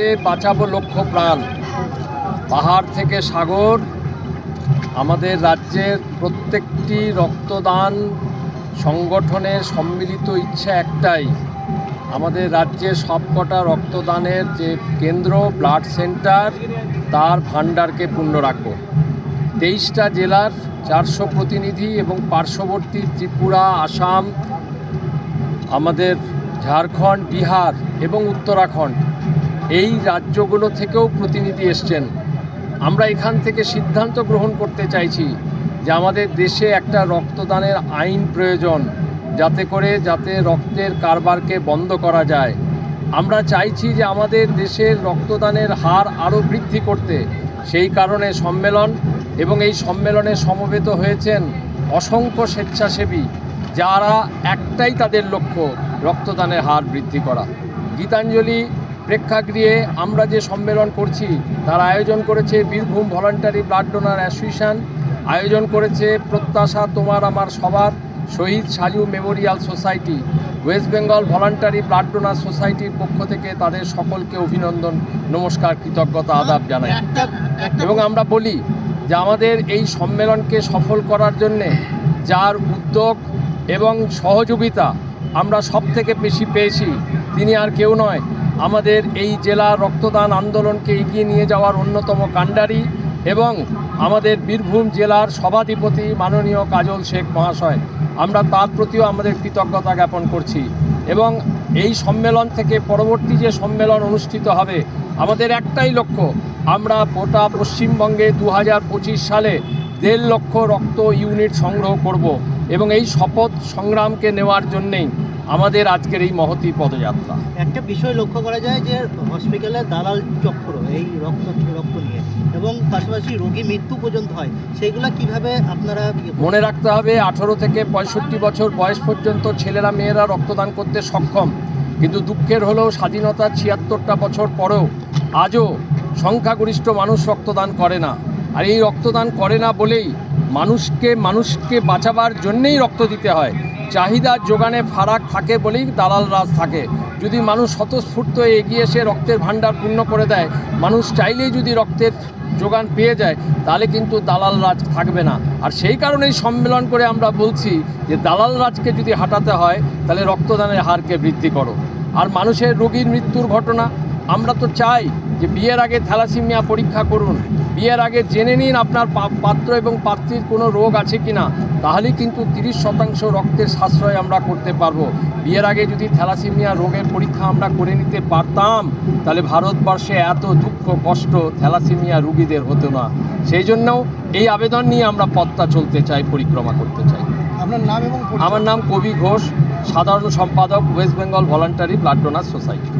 আজকে বাঁচাবো লক্ষ প্রাণ। পাহাড় থেকে সাগর, আমাদের রাজ্যের প্রত্যেকটি রক্তদান সংগঠনের সম্মিলিত ইচ্ছা একটাই, আমাদের রাজ্যের সবকটা রক্তদানের যে কেন্দ্র, ব্লাড সেন্টার, তার ভাণ্ডারকে পূর্ণ রাখব। তেইশটা জেলার চারশো প্রতিনিধি এবং পার্শ্ববর্তী ত্রিপুরা, আসাম, আমাদের ঝাড়খণ্ড, বিহার এবং উত্তরাখণ্ড এই রাজ্যগুলো থেকেও প্রতিনিধি এসছেন। আমরা এখান থেকে সিদ্ধান্ত গ্রহণ করতে চাইছি যে আমাদের দেশে একটা রক্তদানের আইন প্রয়োজন, যাতে করে যাতে রক্তের কারবারকে বন্ধ করা যায়। আমরা চাইছি যে আমাদের দেশের রক্তদানের হার আরও বৃদ্ধি করতে। সেই কারণে সম্মেলন এবং এই সম্মেলনে সমবেত হয়েছেন অসংখ্য স্বেচ্ছাসেবী, যারা একটাই তাদের লক্ষ্য, রক্তদানের হার বৃদ্ধি করা। গীতাঞ্জলি প্রেক্ষাগৃহে আমরা যে সম্মেলন করছি তার আয়োজন করেছে Birbhum voluntary blood donor association আয়োজন করেছে প্রত্যাশা তোমার আমার সবার শহীদ Saju memorial society West Bengal voluntary blood donor সোসাইটির পক্ষ থেকে তাদের সকলকে অভিনন্দন নমস্কার কৃতজ্ঞতা আদাব জানাই। এবং আমরা বলি যে আমাদের এই সম্মেলনকে সফল করার জন্যে যার উদ্যোগ এবং সহযোগিতা আমরা সব থেকে বেশি পেয়েছি তিনি আর কেউ নয় আমাদের এই জেলা রক্তদান আন্দোলনকে এগিয়ে নিয়ে যাওয়ার অন্যতম কাণ্ডারি এবং আমাদের বীরভূম জেলার সভাধিপতি মাননীয় কাজল শেখ মহাশয়। আমরা তার প্রতিও আমাদের কৃতজ্ঞতা জ্ঞাপন করছি এবং এই সম্মেলন থেকে পরবর্তী যে সম্মেলন অনুষ্ঠিত হবে, আমাদের একটাই লক্ষ্য, আমরা গোটা পশ্চিমবঙ্গে দু হাজার পঁচিশ সালে দেড় লক্ষ রক্ত ইউনিট সংগ্রহ করব এবং এই শপথ সংগ্রামকে নেওয়ার জন্যেই আমাদের আজকের এই মহতি পদযাত্রা। একটা বিষয় লক্ষ্য করা যায় যে হসপিটালে দালাল চক্র এই রক্ত রক্ত নিয়ে। এবং পাশাপাশি রোগী মৃত্যু পর্যন্ত হয়। সেইগুলা কীভাবে আপনারা ইয়ে মনে রাখতে হবে আঠেরো থেকে পঁয়ষট্টি বছর বয়স পর্যন্ত ছেলেরা মেয়েরা রক্তদান করতে সক্ষম। কিন্তু দুঃখের হলেও স্বাধীনতা ছিয়াত্তরটা বছর পরেও আজও সংখ্যাগরিষ্ঠ মানুষ রক্তদান করে না। আর এই রক্তদান করে না বলেই মানুষকে মানুষকে বাঁচাবার জন্যেই রক্ত দিতে হয়। চাহিদা যোগানে ফারাক থাকে বলেই দালাল রাজ থাকে। যদি মানুষ স্বতঃস্ফূর্ত এগিয়ে এসে রক্তের ভাণ্ডার পূর্ণ করে দেয়, মানুষ চাইলেই যদি রক্তের যোগান পেয়ে যায়, তাহলে কিন্তু দালাল রাজ থাকবে না। আর সেই কারণেই সম্মেলন করে আমরা বলছি যে, দালাল রাজকে যদি হাঁটাতে হয়, তাহলে রক্তদানের হারকে বৃদ্ধি করো। আর মানুষের রোগীর মৃত্যুর ঘটনা, আমরা তো চাই যে বিয়ের আগে থ্যালাসিমিয়া পরীক্ষা করুন। বিয়ের আগে জেনে নিন আপনার পাত্র এবং পাত্রীর কোনো রোগ আছে কি না তাহলেই কিন্তু তিরিশ শতাংশ রক্তের সাশ্রয় আমরা করতে পারব। বিয়ের আগে যদি থ্যালাসিমিয়া রোগের পরীক্ষা আমরা করে নিতে পারতাম তাহলে ভারতবর্ষে এত দুঃখ কষ্ট থ্যালাসিমিয়া রুগীদের হতো না। সেই জন্যও এই আবেদন নিয়ে আমরা পত্তা চলতে চাই পরিক্রমা করতে চাই। আপনার নাম এবং আমার নাম কবি ঘোষ সাধারণ সম্পাদক West Bengal voluntary blood donor society.